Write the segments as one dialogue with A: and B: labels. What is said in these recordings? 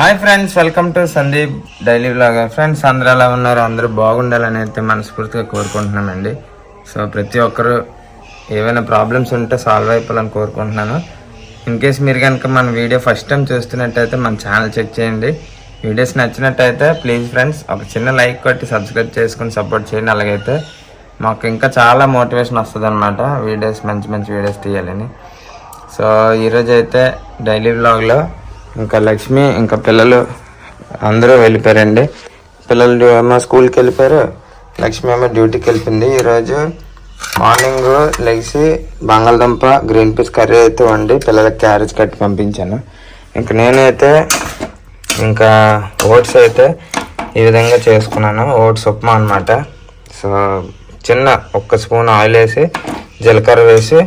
A: Hi friends welcome to Sandeep daily vlog friends అందరూ ఎలా ఉన్నారు? అందరూ బాగుండాలని అయితే మనస్ఫూర్తిగా కోరుకుంటున్నామండి. సో ప్రతి ఒక్కరు ఏవైనా ప్రాబ్లమ్స్ ఉంటే సాల్వ్ అయిపోవాలని కోరుకుంటున్నాను. ఇన్ కేస్ మీరు కనుక మన వీడియో ఫస్ట్ టైం చూస్తున్నట్టయితే మన ఛానల్ చెక్ చేయండి. వీడియోస్ నచ్చినట్టయితే ప్లీజ్ ఫ్రెండ్స్ ఒక చిన్న లైక్ కొట్టి సబ్స్క్రైబ్ చేసుకుని సపోర్ట్ చేయండి. అలాగైతే మాకు ఇంకా చాలా మోటివేషన్ వస్తుంది అనమాట వీడియోస్ మంచి మంచి వీడియోస్ తీయాలని. సో ఈరోజైతే డైలీ బ్లాగ్లో ఇంకా లక్ష్మి ఇంకా పిల్లలు అందరూ వెళ్ళిపోయారండి. పిల్లలు ఏమో స్కూల్కి వెళ్ళిపోయారు. లక్ష్మి ఏమో డ్యూటీకి వెళ్ళిపోయింది. ఈరోజు మార్నింగ్ లెగిసి బంగాళదుంప గ్రీన్ పీస్ కర్రీ అయితే వండి పిల్లలకి క్యారేజ్ కట్టి పంపించాను. ఇంకా నేనైతే ఇంకా ఓట్స్ అయితే ఈ విధంగా చేసుకున్నాను. ఓట్స్ ఉప్మా అనమాట సో చిన్న ఒక్క స్పూన్ ఆయిల్ వేసి జీలకర్ర వేసి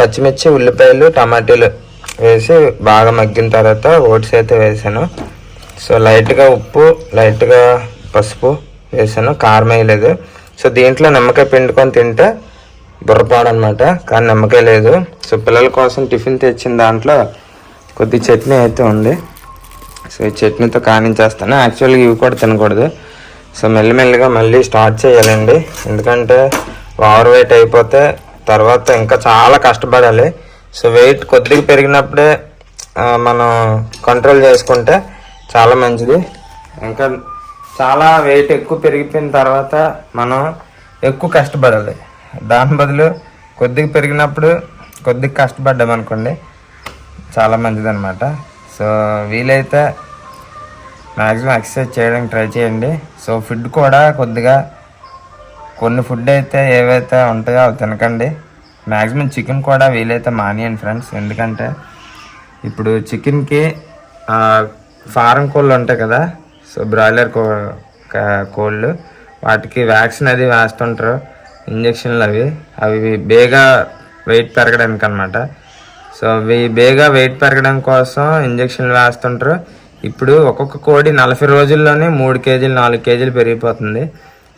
A: పచ్చిమిర్చి ఉల్లిపాయలు టమాటీలు వేసి బాగా మగ్గిన తర్వాత ఓట్స్ అయితే వేసాను. సో లైట్గా ఉప్పు లైట్గా పసుపు వేసాను. కారం వేయలేదు సో దీంట్లో నిమ్మకాయ పిండుకొని తింటే బుర్రపాడు అనమాట కానీ నిమ్మకాయ లేదు. సో పిల్లల కోసం టిఫిన్ తెచ్చిన దాంట్లో కొద్ది చట్నీ అయితే ఉంది. సో ఈ చట్నీతో కానించేస్తాను. యాక్చువల్గా ఇవి కూడా తినకూడదు. సో మెల్లిమెల్లిగా మళ్ళీ స్టార్ట్ చేయాలండి. ఎందుకంటే ఓవర్ వెయిట్ అయిపోతే తర్వాత ఇంకా చాలా కష్టపడాలి. సో వెయిట్ కొద్దిగా పెరిగినప్పుడే మనం కంట్రోల్ చేసుకుంటే చాలా మంచిది. ఇంకా చాలా వెయిట్ ఎక్కువ పెరిగిపోయిన తర్వాత మనం ఎక్కువ కష్టపడాలి. దాని బదులు కొద్దిగా పెరిగినప్పుడు కొద్దిగా కష్టపడ్డాం అనుకోండి చాలా మంచిది అనమాట సో వీలైతే మ్యాక్సిమం ఎక్సర్సైజ్ చేయడానికి ట్రై చేయండి. సో ఫుడ్ కూడా కొద్దిగా కొన్ని ఫుడ్ అయితే ఏవైతే ఉంటాయో అవి తినకండి. మ్యాక్సిమం చికెన్ కూడా వీలైతే మానేయండి ఫ్రెండ్స్. ఎందుకంటే ఇప్పుడు చికెన్కి ఫారం కోళ్ళు ఉంటాయి కదా సో బ్రాయిలర్ కో కోళ్ళు వాటికి వ్యాక్సిన్ అది వేస్తుంటారు ఇంజక్షన్లు అవి. అవి బేగా వెయిట్ పెరగడానికి అనమాట సో అవి బేగా వెయిట్ పెరగడం కోసం ఇంజక్షన్లు వేస్తుంటారు. ఇప్పుడు ఒక్కొక్క కోడి నలభై రోజుల్లోనే మూడు కేజీలు నాలుగు కేజీలు పెరిగిపోతుంది.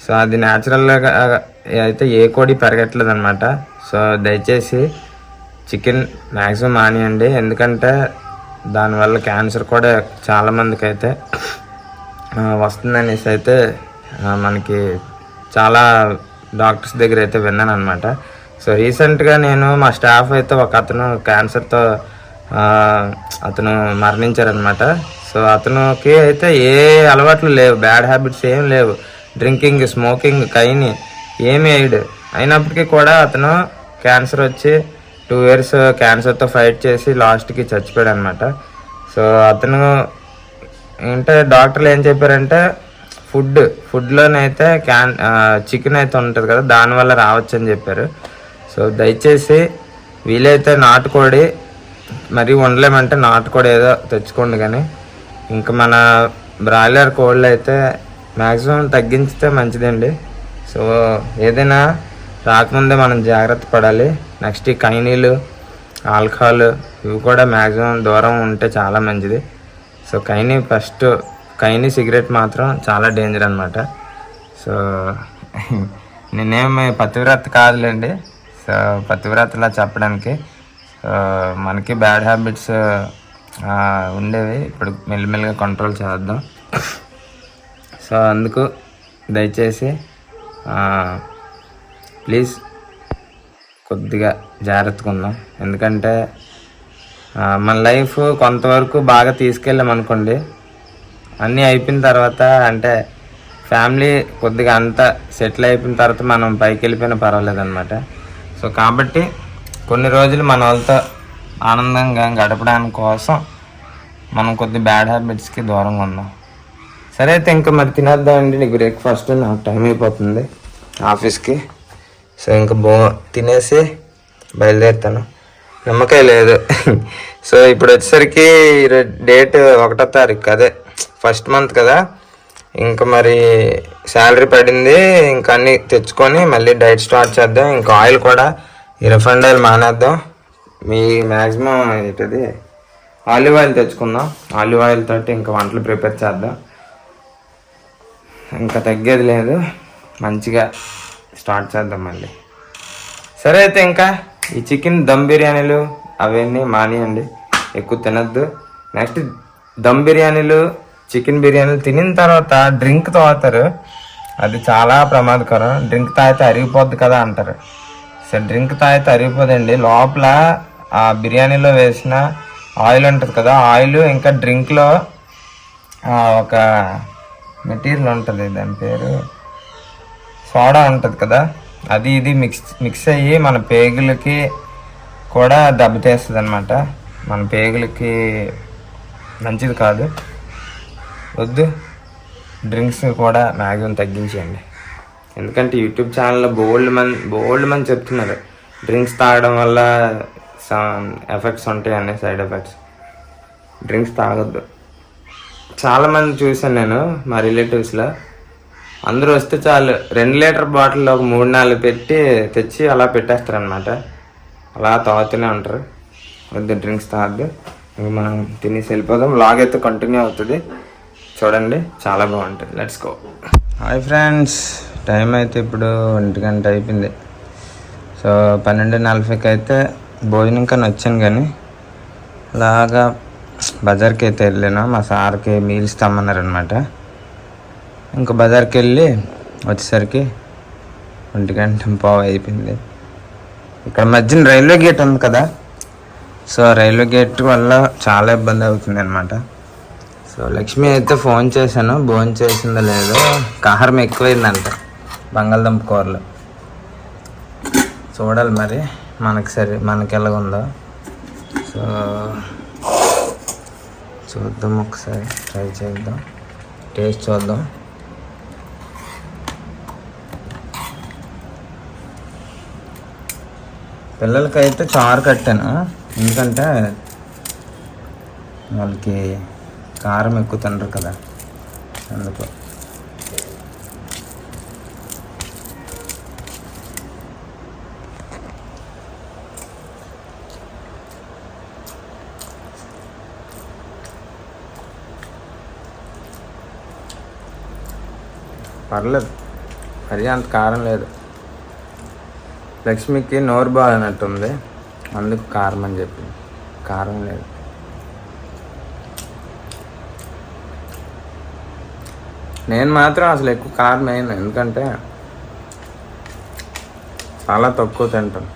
A: సో అది న్యాచురల్గా అయితే ఏ కోడి పెరగట్లేదు అనమాట సో దయచేసి చికెన్ మ్యాక్సిమం మానేయండి ఎందుకంటే దానివల్ల క్యాన్సర్ కూడా చాలా మందికి అయితే వస్తుందనేసి అయితే మనకి చాలా డాక్టర్స్ దగ్గర అయితే విన్నాను అనమాట సో రీసెంట్గా నేను మా స్టాఫ్ అయితే ఒక అతను క్యాన్సర్తో అతను మరణించారనమాట సో అతనికి అయితే ఏ అలవాట్లు లేవు. బ్యాడ్ హ్యాబిట్స్ ఏం లేవు. డ్రింకింగ్ స్మోకింగ్ కైని ఏమి వేయడు అయినప్పటికీ కూడా అతను క్యాన్సర్ వచ్చి టూ ఇయర్స్ క్యాన్సర్తో ఫైట్ చేసి లాస్ట్కి చచ్చిపోయాడు అనమాట సో అతను అంటే డాక్టర్లు ఏం చెప్పారంటే ఫుడ్ ఫుడ్లోనైతే క్యాన్ చికెన్ అయితే ఉంటుంది కదా దానివల్ల రావచ్చు అని చెప్పారు. సో దయచేసి వీలైతే నాటుకోడి మరి ఉండలేమంటే నాటుకోడి ఏదో తెచ్చుకోండి కానీ ఇంకా మన బ్రాయిలర్ కోళ్ళు అయితే మ్యాక్సిమం తగ్గించితే మంచిదండి. సో ఏదైనా రాకముందే మనం జాగ్రత్త పడాలి. నెక్స్ట్ ఈ కైనీలు ఆల్కహాల్ ఇవి కూడా మ్యాక్సిమం దూరం ఉంటే చాలా మంచిది. సో కైనీ ఫస్ట్ కైనీ సిగరెట్ మాత్రం చాలా డేంజర్ అనమాట సో నేనేమి పతివ్రత కాదులేండి. సో పతివ్రతలా చెప్పడానికి మనకి బ్యాడ్ హ్యాబిట్స్ ఉండేవి. ఇప్పుడు మెల్లిమెల్లిగా కంట్రోల్ చేద్దాం. సో అందుకు దయచేసి ప్లీజ్ కొద్దిగా జాగ్రత్తగా ఉందాం. ఎందుకంటే మన లైఫ్ కొంతవరకు బాగా తీసుకెళ్ళాం అనుకోండి అన్నీ అయిపోయిన తర్వాత అంటే ఫ్యామిలీ కొద్దిగా అంతా సెటిల్ అయిపోయిన తర్వాత మనం పైకి వెళ్ళిపోయినా పర్వాలేదన్నమాట. సో కాబట్టి కొన్ని రోజులు మన వాళ్ళతో ఆనందంగా గడపడానికి కోసం మనం కొద్ది బ్యాడ్ హ్యాబిట్స్కి దూరంగా ఉందాం. సరే అయితే ఇంకా మరి తినేద్దామండి. నీకు బ్రేక్ఫాస్ట్ నాకు టైం అయిపోతుంది. ఆఫీస్కి. సో ఇంకా బో తినేసి బయలుదేరుతాను. నిమ్మకాయ లేదు. సో ఇప్పుడు వచ్చేసరికి డేట్ ఒకటో తారీఖు అదే ఫస్ట్ మంత్ కదా. ఇంకా మరి శాలరీ పడింది ఇంకా అన్ని తెచ్చుకొని మళ్ళీ డైట్ స్టార్ట్ చేద్దాం. ఇంకా ఆయిల్ కూడా ఈ రిఫండ్ ఆయిల్ మానేద్దాం. మీ మ్యాక్సిమం ఏంటది? ఆలివ్ ఆయిల్ తెచ్చుకుందాం. ఆలివ్ ఆయిల్ తోటి ఇంకా వంటలు ప్రిపేర్ చేద్దాం. ఇంకా తగ్గేది లేదు. మంచిగా స్టార్ట్ చేద్దాం మళ్ళీ. సరే అయితే ఇంకా ఈ చికెన్ దమ్ బిర్యానీలు అవన్నీ మానేయండి. ఎక్కువ తినద్దు. నెక్స్ట్ దమ్ బిర్యానీలు చికెన్ బిర్యానీలు తినిన తర్వాత డ్రింక్ తాగుతారు. అది చాలా ప్రమాదకరం. డ్రింక్ తాగితే అరిగిపోద్ది కదా అంటారు. సో డ్రింక్ తాగితే అరిగిపోదండి. లోపల ఆ బిర్యానీలో వేసిన ఆయిల్ ఉంటుంది కదా ఆయిల్ ఇంకా డ్రింక్లో ఒక మెటీరియల్ ఉంటుంది. దాని పేరు సోడా ఉంటుంది కదా అది ఇది మిక్స్ మిక్స్ అయ్యి మన పేగులకి కూడా దెబ్బతీస్తుంది అనమాట మన పేగులకి మంచిది కాదు. వద్దు డ్రింక్స్ కూడా మ్యాక్సిమం తగ్గించేయండి. ఎందుకంటే యూట్యూబ్ ఛానల్లో బోల్డ్ మన్ బోల్డ్ మంది చెప్తున్నారు డ్రింక్స్ తాగడం వల్ల ఎఫెక్ట్స్ ఉంటాయని సైడ్ ఎఫెక్ట్స్. డ్రింక్స్ తాగొద్దు. చాలా మంది చూసాను నేను మా రిలేటివ్స్లో. అందరూ వస్తే చాలు. రెండు లీటర్ బాటిల్ ఒక మూడు నాలుగు పెట్టి తెచ్చి అలా పెట్టేస్తారు అనమాట అలా తాగుతూనే ఉంటారు. వద్దు డ్రింక్స్ తాగద్దు. ఇంక మనం తినేసి వెళ్ళిపోదాం. లాగ్ అయితే కంటిన్యూ అవుతుంది. చూడండి చాలా బాగుంటుంది. Let's go hi friends time అయితే ఇప్పుడు ఒంటి గంట అయిపోయింది. సో పన్నెండు నలభైకి అయితే భోజనం కానీ వచ్చాను కానీ అలాగా బజార్కి అయితే వెళ్ళాను. మా సార్కి మీల్స్ తమ్మన్నారనమాట ఇంకా బజార్కి వెళ్ళి వచ్చేసరికి ఒంటి గంట పావు అయిపోయింది. ఇక్కడ మధ్యన రైల్వే గేట్ ఉంది కదా సో రైల్వే గేట్ వల్ల చాలా ఇబ్బంది అవుతుంది అనమాట సో లక్ష్మి అయితే ఫోన్ చేశాను భోజనం చేసిందో లేదో కారం ఎక్కువైందంట బంగాళదుంప కూరలు. చూడాలి మరి మనకి సరే మనకి ఎలాగుందో. సో చూద్దాం ఒకసారి ట్రై చేద్దాం టేస్ట్ చూద్దాం. పిల్లలకైతే కారు కట్టాను. ఎందుకంటే వాళ్ళకి కారం ఎక్కుతుండ్రు కదా. అందుకు. పర్లేదు. మరి అంత కారం లేదు. లక్ష్మికి నోరు బాగానట్టుంది అందుకు కారం అని చెప్పింది. కారం లేదు. నేను మాత్రం అసలు ఎక్కువ కారం వేయను ఎందుకంటే చాలా తక్కువ తింటాను.